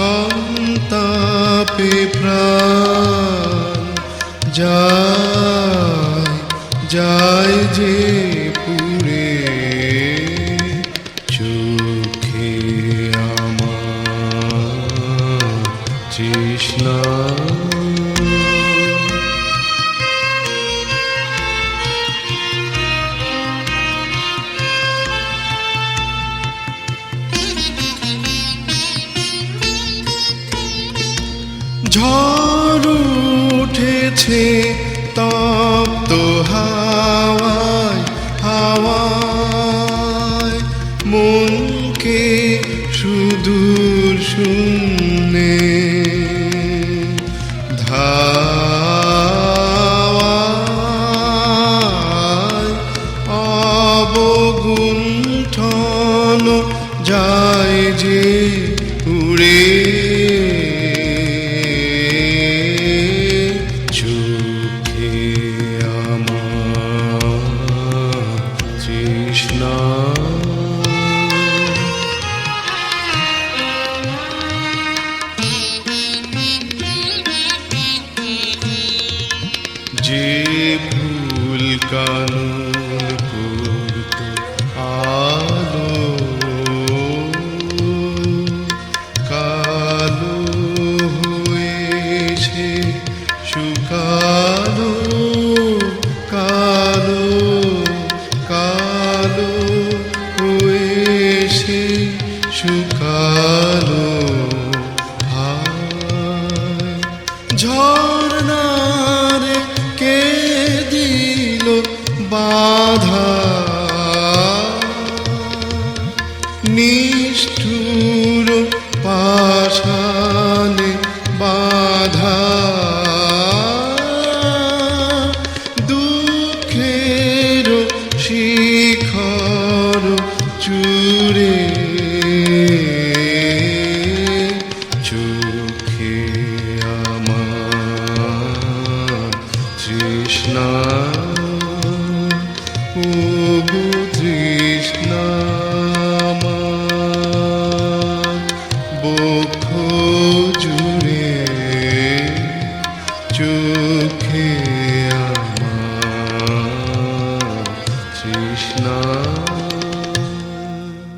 সন্তাপে প্রাণ। যায় যায় যে ঝড় উঠেছে তপ্ত হাওয়ায় হাওয়ায়। মনকে সুদূর শূন্যে ধাওয়ায়। অবগুণ্ঠন যায় যে কানুন করত আলো। কালো হয়েছে শুকালো কালো কালো হয়েছে শুকালো হায় বাধা নিষ্ঠুর পাশানে বাধা। দুঃখের শিখর চূড়ে। চোখে আমার তৃষ্ণা